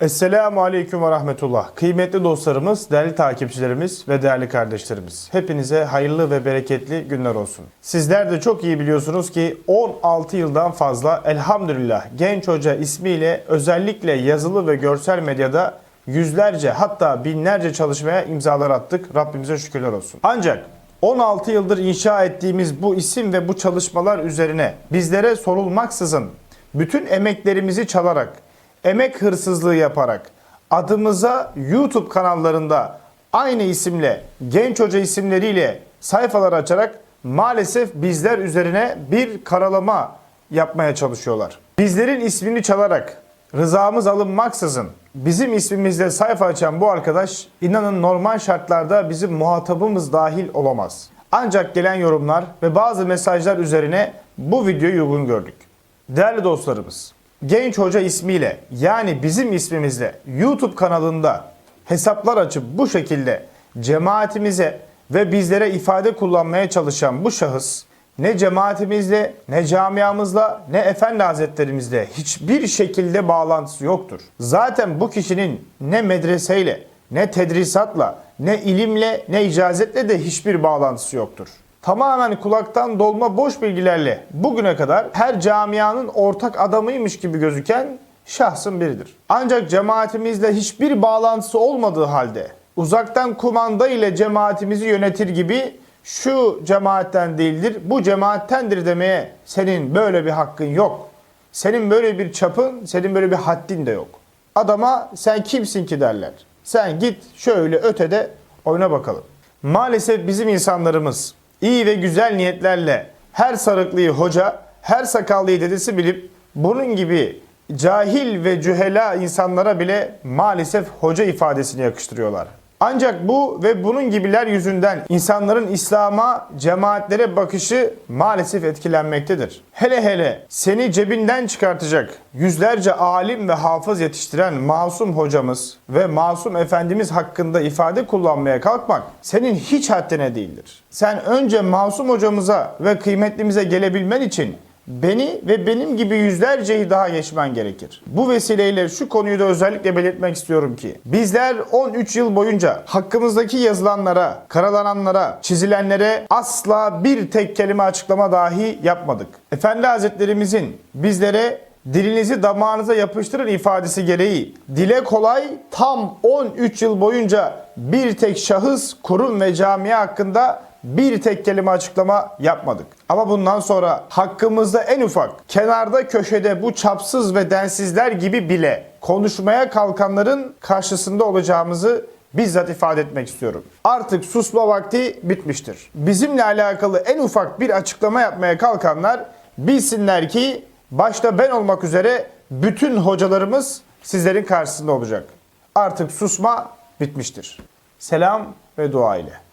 Esselamu Aleyküm ve Rahmetullah. Kıymetli dostlarımız, değerli takipçilerimiz ve değerli kardeşlerimiz. Hepinize hayırlı ve bereketli günler olsun. Sizler de çok iyi biliyorsunuz ki 16 yıldan fazla elhamdülillah Genç Hoca ismiyle özellikle yazılı ve görsel medyada yüzlerce hatta binlerce çalışmaya imzalar attık. Rabbimize şükürler olsun. Ancak 16 yıldır inşa ettiğimiz bu isim ve bu çalışmalar üzerine bizlere sorulmaksızın bütün emeklerimizi çalarak emek hırsızlığı yaparak adımıza YouTube kanallarında aynı isimle genç hoca isimleriyle sayfalar açarak maalesef bizler üzerine bir karalama yapmaya çalışıyorlar. Bizlerin ismini çalarak rızamız alınmaksızın bizim ismimizle sayfa açan bu arkadaş inanın normal şartlarda bizim muhatabımız dahil olamaz. Ancak gelen yorumlar ve bazı mesajlar üzerine bu videoyu uygun gördük. Değerli dostlarımız, Genç Hoca ismiyle yani bizim ismimizle YouTube kanalında hesaplar açıp bu şekilde cemaatimize ve bizlere ifade kullanmaya çalışan bu şahıs ne cemaatimizle, ne camiamızla, ne efendi hazretlerimizle hiçbir şekilde bağlantısı yoktur. Zaten bu kişinin ne medreseyle, ne tedrisatla, ne ilimle, ne icazetle de hiçbir bağlantısı yoktur tamamen kulaktan dolma boş bilgilerle bugüne kadar her camianın ortak adamıymış gibi gözüken şahsın biridir. Ancak cemaatimizle hiçbir bağlantısı olmadığı halde uzaktan kumanda ile cemaatimizi yönetir gibi şu cemaatten değildir, bu cemaattendir demeye senin böyle bir hakkın yok. Senin böyle bir çapın, senin böyle bir haddin de yok. Adama sen kimsin ki derler. Sen git şöyle ötede oyna bakalım. Maalesef bizim insanlarımız iyi ve güzel niyetlerle her sarıklıyı hoca, her sakallıyı dedesi bilip bunun gibi cahil ve cühela insanlara bile maalesef hoca ifadesini yakıştırıyorlar. Ancak bu ve bunun gibiler yüzünden insanların İslam'a, cemaatlere bakışı maalesef etkilenmektedir. Hele hele seni cebinden çıkartacak yüzlerce alim ve hafız yetiştiren masum hocamız ve masum efendimiz hakkında ifade kullanmaya kalkmak senin hiç haddine değildir. Sen önce masum hocamıza ve kıymetlimize gelebilmen için beni ve benim gibi yüzlerceyi daha geçmen gerekir. Bu vesileyle şu konuyu da özellikle belirtmek istiyorum ki bizler 13 yıl boyunca hakkımızdaki yazılanlara, karalananlara, çizilenlere asla bir tek kelime açıklama dahi yapmadık. Efendi Hazretlerimizin bizlere dilinizi damağınıza yapıştırın ifadesi gereği dile kolay tam 13 yıl boyunca bir tek şahıs, kurum ve camia hakkında bir tek kelime açıklama yapmadık. Ama bundan sonra hakkımızda en ufak kenarda köşede bu çapsız ve densizler gibi bile konuşmaya kalkanların karşısında olacağımızı bizzat ifade etmek istiyorum. Artık susma vakti bitmiştir. Bizimle alakalı en ufak bir açıklama yapmaya kalkanlar bilsinler ki başta ben olmak üzere bütün hocalarımız sizlerin karşısında olacak. Artık susma bitmiştir. Selam ve dua ile.